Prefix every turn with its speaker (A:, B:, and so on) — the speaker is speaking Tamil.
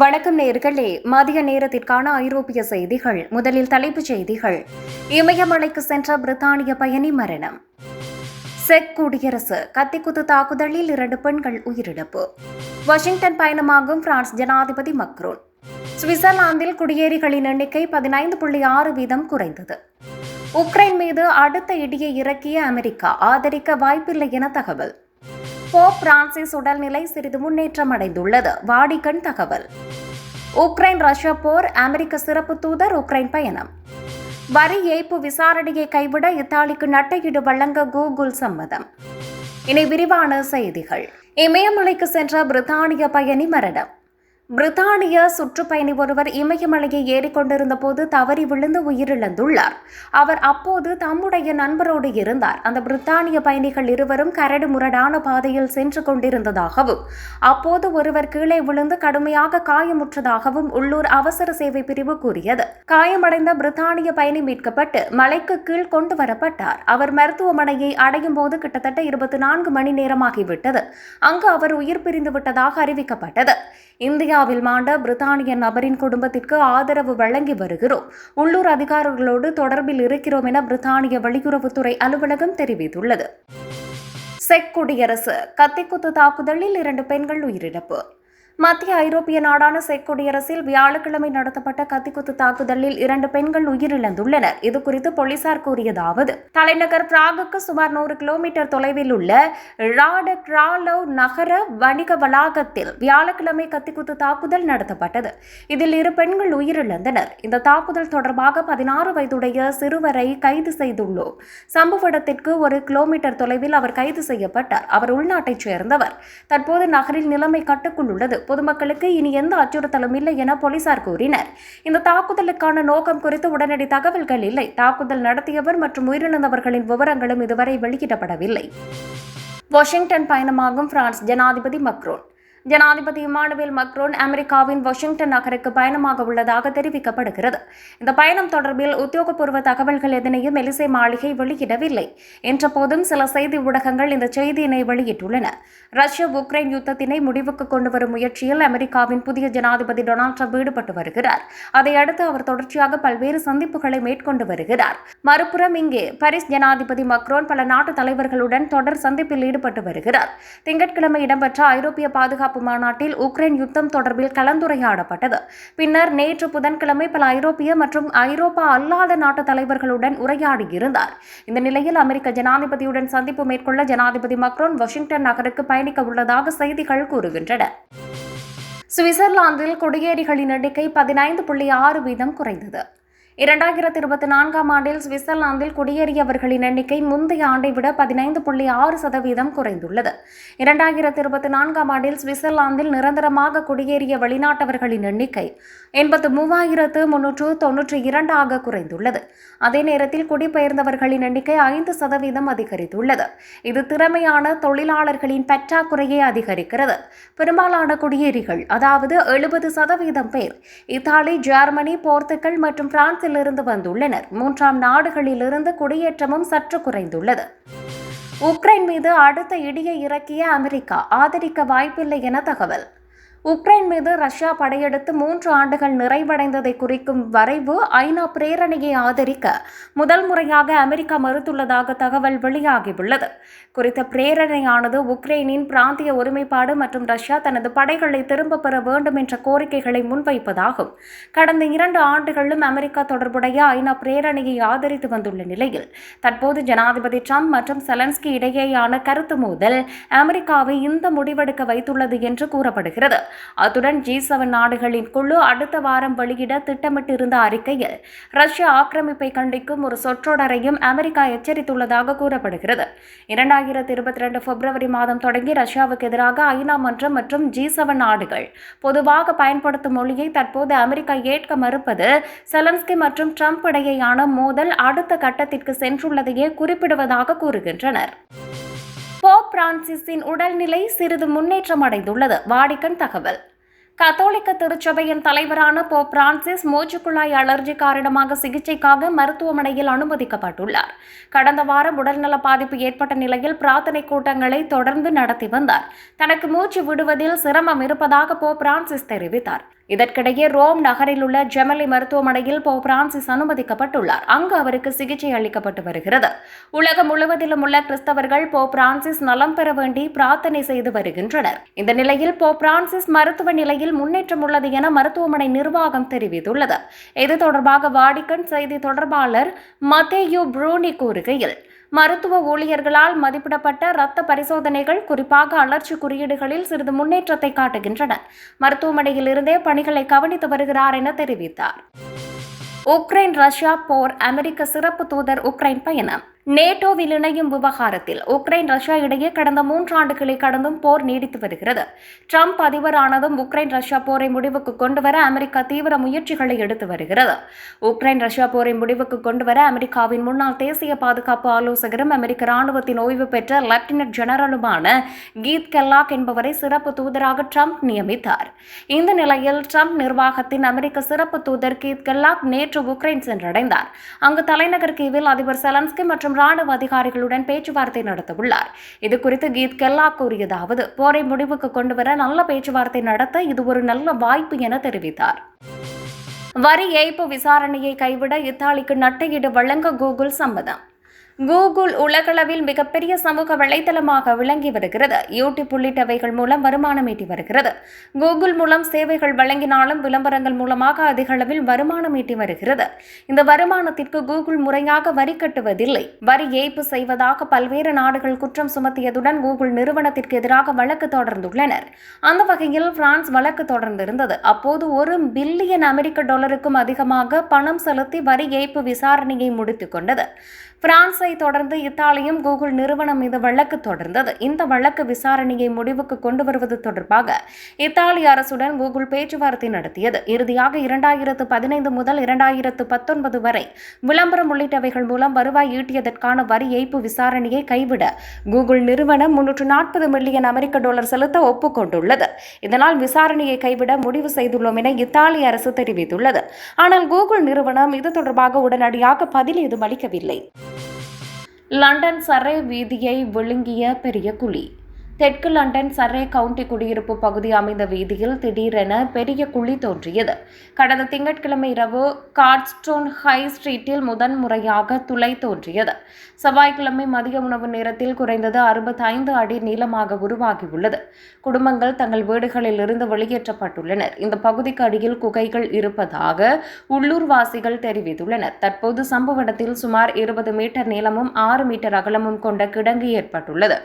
A: வணக்கம் நேர்களே. மதிய நேரத்திற்கான ஐரோப்பிய செய்திகள். முதலில் தலைப்புச் செய்திகள். இமயமலைக்கு சென்ற பிரித்தானிய பயணி மரணம். செக் குடியரசு. கத்திக்குத்து தாக்குதலில் இரண்டு பெண்கள் உயிரிழப்பு. வாஷிங்டன் பயணமாகும் பிரான்ஸ் ஜனாதிபதி மக்ரோன். சுவிட்சர்லாந்தில் குடியேறிகளின் எண்ணிக்கை பதினைந்து புள்ளி ஆறு வீதம் குறைந்தது. உக்ரைன் மீது அடுத்த இடியை இறக்கிய அமெரிக்கா ஆதரிக்க வாய்ப்பில்லை என தகவல். போப் பிரான்சிஸ் உடல்நிலை சிறிது முன்னேற்றம் அடைந்துள்ளது வாடிக்கன் தகவல். உக்ரைன் ரஷ்யா போர் அமெரிக்க சிறப்பு தூதர் உக்ரைன் பயணம். வரி ஏய்ப்பு விசாரணையை கைவிட இத்தாலிக்கு நட்டையீடு வழங்க கூகுள் சம்மதம். இனி விரிவான செய்திகள். இமயமலைக்கு சென்ற பிரித்தானிய பயணி மரணம். பிரித்தானிய சுற்றுப்பயணி ஒருவர் இமயமலையை ஏறிக்கொண்டிருந்த போது தவறி விழுந்து உயிரிழந்துள்ளார். அவர் அப்போது தம்முடைய நண்பரோடு இருந்தார். அந்த பிரித்தானிய பயணிகள் இருவரும் கரடு முரடான பாதையில் சென்று கொண்டிருந்ததாகவும் அப்போது ஒருவர் கீழே விழுந்து கடுமையாக காயமுற்றதாகவும் உள்ளூர் அவசர சேவை பிரிவு கூறியது. காயமடைந்த பிரித்தானிய பயணி மீட்கப்பட்டு மலைக்கு கீழ் கொண்டு வரப்பட்டார். அவர் மருத்துவமனையை அடையும் போது கிட்டத்தட்ட இருபத்தி நான்கு மணி நேரமாகிவிட்டது. அங்கு அவர் உயிர் பிரிந்து விட்டதாக அறிவிக்கப்பட்டது. இந்தியாவில் மாண்ட பிரித்தானிய நபரின் குடும்பத்திற்கு ஆதரவு வழங்கி வருகிறோம். உள்ளூர் அதிகாரிகளோடு தொடர்பில் இருக்கிறோம் என பிரித்தானிய வெளியுறவுத்துறை அலுவலகம் தெரிவித்துள்ளது. செக் குடியரசு கத்திக்குத்து தாக்குதலில் இரண்டு பெண்கள் உயிரிழப்பு. மத்திய ஐரோப்பிய நாடான செக் குடியரசில் வியாழக்கிழமை நடத்தப்பட்ட கத்திக்குத்து தாக்குதலில் இரண்டு பெண்கள் உயிரிழந்துள்ளனர். இது குறித்து போலீசார் கூறியதாவது தலைநகர் பிராகுக்கு சுமார் நூறு கிலோமீட்டர் தொலைவில் உள்ள ராட கிராலவ் நகர வணிக வளாகத்தில் வியாழக்கிழமை கத்திக்குத்து தாக்குதல் நடத்தப்பட்டது. இதில் இரு பெண்கள் உயிரிழந்தனர். இந்த தாக்குதல் தொடர்பாக பதினாறு வயதுடைய சிறுவரை கைது செய்துள்ளோம். சம்பவ இடத்திற்கு ஒரு கிலோமீட்டர் தொலைவில் அவர் கைது செய்யப்பட்டார். அவர் உள்நாட்டைச் சேர்ந்தவர். தற்போது நகரில் நிலைமை கட்டுக்குள் உள்ளது. பொதுமக்களுக்கு இனி எந்த அச்சுறுத்தலும் இல்லை என போலீசார் கூறினர். இந்த தாக்குதலுக்கான நோக்கம் குறித்து உடனடி தகவல்கள் இல்லை. தாக்குதல் நடத்தியவர் மற்றும் உயிரிழந்தவர்களின் விவரங்களும் இதுவரை வெளியிடப்படவில்லை. வாஷிங்டன் பயணமாகும் பிரான்ஸ் ஜனாதிபதி மக்ரோன். ஜனாதிபதி இமானுவேல் மக்ரோன் அமெரிக்காவின் வாஷிங்டன் நகருக்கு பயணமாக உள்ளதாக தெரிவிக்கப்படுகிறது. இந்த பயணம் தொடர்பில் உத்தியோகபூர்வ தகவல்கள் எதனையும் எலிசை மாளிகை வெளியிடவில்லை. என்ற போதும் சில செய்தி ஊடகங்கள் இந்த செய்தியினை வெளியிட்டுள்ளன. ரஷ்ய உக்ரைன் யுத்தத்தினை முடிவுக்கு கொண்டு வரும் முயற்சியில் அமெரிக்காவின் புதிய ஜனாதிபதி டொனால்ட் ட்ரம்ப் ஈடுபட்டு வருகிறார். அதையடுத்து அவர் தொடர்ச்சியாக பல்வேறு சந்திப்புகளை மேற்கொண்டு வருகிறார். மறுபுறம் இங்கே பாரிஸ் ஜனாதிபதி மக்ரோன் பல நாட்டு தலைவர்களுடன் தொடர் சந்திப்பில் ஈடுபட்டு வருகிறார். திங்கட்கிழமை இடம்பெற்ற ஐரோப்பிய பாதுகாப்பு மாநாட்டில் உக்ரைன் யுத்தம் தொடர்பில் கலந்துரையாடப்பட்டது. பின்னர் நேற்று புதன்கிழமை பல ஐரோப்பிய மற்றும் ஐரோப்பா அல்லாத நாட்டு தலைவர்களுடன் உரையாடியிருந்தார் இந்த நிலையில் அமெரிக்க ஜனாதிபதியுடன் சந்திப்பு மேற்கொள்ள ஜனாதிபதி மக்ரோன் வாஷிங்டன் நகருக்கு பயணிக்க உள்ளதாக செய்திகள் கூறுகின்றன. சுவிட்சர்லாந்தில் குடியேறிகளின் எண்ணிக்கை பதினைந்து புள்ளி ஆறு வீதம் குறைந்தது. இரண்டாயிரத்தி இருபத்தி நான்காம் ஆண்டில் சுவிட்சர்லாந்தில் குடியேறியவர்களின் எண்ணிக்கை முந்தைய ஆண்டை விட பதினைந்து புள்ளி ஆறு சதவீதம் குறைந்துள்ளது. இரண்டாயிரத்தி இருபத்தி நான்காம் ஆண்டில் சுவிட்சர்லாந்தில் நிரந்தரமாக குடியேறிய வெளிநாட்டவர்களின் எண்ணிக்கை எண்பத்து மூவாயிரத்து முன்னூற்று தொன்னூற்றி இரண்டாக குறைந்துள்ளது. அதே நேரத்தில் குடிபெயர்ந்தவர்களின் எண்ணிக்கை ஐந்து சதவீதம் அதிகரித்துள்ளது. இது திறமையான தொழிலாளர்களின் பற்றாக்குறையை அதிகரிக்கிறது. பெரும்பாலான குடியேறிகள் அதாவது எழுபது சதவீதம் பேர் இத்தாலி ஜெர்மனி போர்த்துகல் மற்றும் பிரான்சில் இருந்து வந்துள்ளனர். மூன்றாம் நாடுகளிலிருந்து குடியேற்றமும் சற்று குறைந்துள்ளது. உக்ரைன் மீது அடுத்த இடியை இறக்கிய அமெரிக்கா ஆதரிக்க வாய்ப்பில்லை என தகவல். உக்ரைன் மீது ரஷ்யா படையெடுத்து மூன்று ஆண்டுகள் நிறைவடைந்ததை குறிக்கும் வரைவு ஐநா பிரேரணையை ஆதரிக்க முதல் முறையாக அமெரிக்கா மறுத்துள்ளதாக தகவல் வெளியாகியுள்ளது. குறித்த பிரேரணையானது உக்ரைனின் பிராந்திய ஒருமைப்பாடு மற்றும் ரஷ்யா தனது படைகளை திரும்ப பெற வேண்டும் என்ற கோரிக்கைகளை முன்வைப்பதாகும். கடந்த இரண்டு ஆண்டுகளிலும் அமெரிக்கா தொடர்புடைய ஐநா பிரேரணையை ஆதரித்து வந்துள்ள நிலையில் தற்போது ஜனாதிபதி ட்ரம்ப் மற்றும் செலன்ஸ்கி இடையேயான கருத்து மோதல் அமெரிக்காவை இந்த முடிவெடுக்க வைத்துள்ளது என்று கூறப்படுகிறது. அத்துடன் ஜி செவன் நாடுகளின் குழு அடுத்த வாரம் வெளியிட திட்டமிட்டிருந்த அறிக்கையில் ரஷ்ய ஆக்கிரமிப்பை கண்டிக்கும் ஒரு சொற்றொடரையும் அமெரிக்கா எச்சரித்துள்ளதாக கூறப்படுகிறது. இரண்டாயிரத்தி இருபத்தி ரெண்டு பிப்ரவரி மாதம் தொடங்கி ரஷ்யாவுக்கு எதிராக ஐநா மன்றம் மற்றும் ஜி செவன் நாடுகள் பொதுவாக பயன்படுத்தும் மொழியை தற்போது அமெரிக்கா ஏற்க மறுப்பது செலன்ஸ்கி மற்றும் ட்ரம்ப் இடையேயான மோதல் அடுத்த கட்டத்திற்கு சென்றுள்ளதையே குறிப்பிடுவதாக கூறுகின்றனர். போப் பிரான்சிஸின் உடல்நிலை சிறிது முன்னேற்றம் அடைந்துள்ளது வாடிக்கன் தகவல். கத்தோலிக்க திருச்சபையின் தலைவரான போப் பிரான்சிஸ் மூச்சுக்குழாய் அலர்ஜி காரணமாக சிகிச்சைக்காக மருத்துவமனையில் அனுமதிக்கப்பட்டுள்ளார். கடந்த வாரம் உடல்நல பாதிப்பு ஏற்பட்ட நிலையில் பிரார்த்தனை கூட்டங்களை தொடர்ந்து நடத்தி வந்தார். தனக்கு மூச்சு விடுவதில் சிரமம் இருப்பதாக போப் பிரான்சிஸ் தெரிவித்தார். இதற்கிடையே ரோம் நகரில் உள்ள ஜெமலி மருத்துவமனையில் போ பிரான்சிஸ் அனுமதிக்கப்பட்டுள்ளார். அங்கு அவருக்கு சிகிச்சை அளிக்கப்பட்டு வருகிறது. உலகம் முழுவதிலும் உள்ள கிறிஸ்தவர்கள் போ பிரான்சிஸ் நலம் பெற வேண்டி பிரார்த்தனை செய்து வருகின்றனர். இந்த நிலையில் போ பிரான்சிஸ் மருத்துவ நிலையில் முன்னேற்றம் உள்ளது என மருத்துவமனை நிர்வாகம் தெரிவித்துள்ளது. இது தொடர்பாக வாடிக்கன் செய்தி தொடர்பாளர் மத்தேயு ப்ரூனி கூறுகையில் மருத்துவ ஊழியர்களால் மதிப்பிடப்பட்ட இரத்த பரிசோதனைகள் குறிப்பாக அலர்ச்சி குறியீடுகளில் சிறிது முன்னேற்றத்தை காட்டுகின்றன. மருத்துவமனையில் இருந்தே பணிகளை கவனித்து வருகிறார் என தெரிவித்தார். உக்ரைன் ரஷ்யா போர் அமெரிக்க சிறப்பு தூதர் உக்ரைன் பயணம். நேட்டோவில் இணையும் விவகாரத்தில் உக்ரைன் ரஷ்யா இடையே கடந்த மூன்றாண்டுகளை கடந்தும் போர் நீடித்து வருகிறது. ட்ரம்ப் அதிபரானதும் உக்ரைன் ரஷ்யா போரை முடிவுக்கு கொண்டுவர அமெரிக்கா தீவிர முயற்சிகளை எடுத்து வருகிறது. உக்ரைன் ரஷ்யா போரை முடிவுக்கு கொண்டுவர அமெரிக்காவின் முன்னாள் தேசிய பாதுகாப்பு ஆலோசகரும் அமெரிக்க ராணுவத்தின் ஓய்வு பெற்ற லெப்டினன்ட் ஜெனரலுமான கீத் கெல்லாக் என்பவரை சிறப்பு தூதராக ட்ரம்ப் நியமித்தார். இந்த நிலையில் ட்ரம்ப் நிர்வாகத்தின் அமெரிக்க சிறப்பு தூதர் கீத் கெல்லாக் நேற்று உக்ரைன் சென்றடைந்தார். அங்கு தலைநகர் கீவில் அதிபர் செலன்ஸ்கி மற்றும் ராணுவ அதிகாரிகளுடன் பேச்சுவார்த்தை நடத்தவுள்ளார். இது குறித்து கீத் கெல்லா கூறியதாவது போரை முடிவுக்கு கொண்டுவர நல்ல பேச்சுவார்த்தை நடத்த இது ஒரு நல்ல வாய்ப்பு என தெரிவித்தார். வரி ஏய்ப்பு விசாரணையை கைவிட இத்தாலிக்கு நட்டையீடு வழங்க கூகுள் சம்மதம். கூகுள் உலகளவில் மிகப்பெரிய சமூக வலைதளமாக விளங்கி வருகிறது. யூடியூப் உள்ளிட்டவைகள் மூலம் வருமானம் ஈட்டி வருகிறது. கூகுள் மூலம் சேவைகள் வழங்கினாலும் விளம்பரங்கள் மூலமாக அதிக அளவில் வருமானம் ஈட்டி வருகிறது. இந்த வருமானத்திற்கு கூகுள் முறையாக வரி கட்டுவதில்லை. வரி ஏய்ப்பு செய்வதாக பல்வேறு நாடுகள் குற்றம் சுமத்தியதுடன் கூகுள் நிறுவனத்திற்கு எதிராக வழக்கு தொடர்ந்துள்ளனர். அந்த வகையில் பிரான்ஸ் வழக்கு தொடர்ந்திருந்தது. அப்போது ஒரு பில்லியன் அமெரிக்க டாலருக்கும் அதிகமாக பணம் செலுத்தி வரி ஏய்ப்பு விசாரணையை முடித்துக் கொண்டது. பிரான்ஸை தொடர்ந்து இத்தாலியும் கூகுள் நிறுவனம் மீது வழக்கு தொடர்ந்தது. இந்த வழக்கு விசாரணையை முடிவுக்கு கொண்டு வருவது தொடர்பாக இத்தாலி அரசுடன் கூகுள் பேச்சுவார்த்தை நடத்தியது. இறுதியாக இரண்டாயிரத்து பதினைந்து முதல் இரண்டாயிரத்து பத்தொன்பது வரை விளம்பரம் உள்ளிட்டவைகள் மூலம் வருவாய் ஈட்டியதற்கான வரி ஏய்ப்பு விசாரணையை கைவிட கூகுள் நிறுவனம் முன்னூற்று நாற்பது மில்லியன் அமெரிக்க டாலர் செலுத்த ஒப்புக்கொண்டுள்ளது. இதனால் விசாரணையை கைவிட முடிவு செய்துள்ளோம் என இத்தாலி அரசு தெரிவித்துள்ளது. ஆனால் கூகுள் நிறுவனம் இது தொடர்பாக உடனடியாக பதில் ஏதும் அளிக்கவில்லை. லண்டன் சரை வீதியை விழுங்கிய பெரிய குழி. தெற்கு லண்டன் சர்ரே கவுண்டி குடியிருப்பு பகுதி அமைந்த வீதியில் திடீரென பெரிய குழி தோன்றியது. கடந்த திங்கட்கிழமை இரவு கார்ட்ஸ்டோன் ஹை ஸ்ட்ரீட்டில் முதன் முறையாக துளை தோன்றியது. செவ்வாய்க்கிழமை மதிய உணவு நேரத்தில் குறைந்தது அறுபத்தைந்து அடி நீளமாக உருவாகியுள்ளது. குடும்பங்கள் தங்கள் வீடுகளில் இருந்து வெளியேற்றப்பட்டுள்ளனர். இந்த பகுதிக்கு அடியில் குகைகள் இருப்பதாக உள்ளூர்வாசிகள் தெரிவித்துள்ளனர். தற்போது சம்பவ இடத்தில் சுமார் இருபது மீட்டர் நீளமும் ஆறு மீட்டர் அகலமும் கொண்ட கிடங்கு ஏற்பட்டுள்ளது.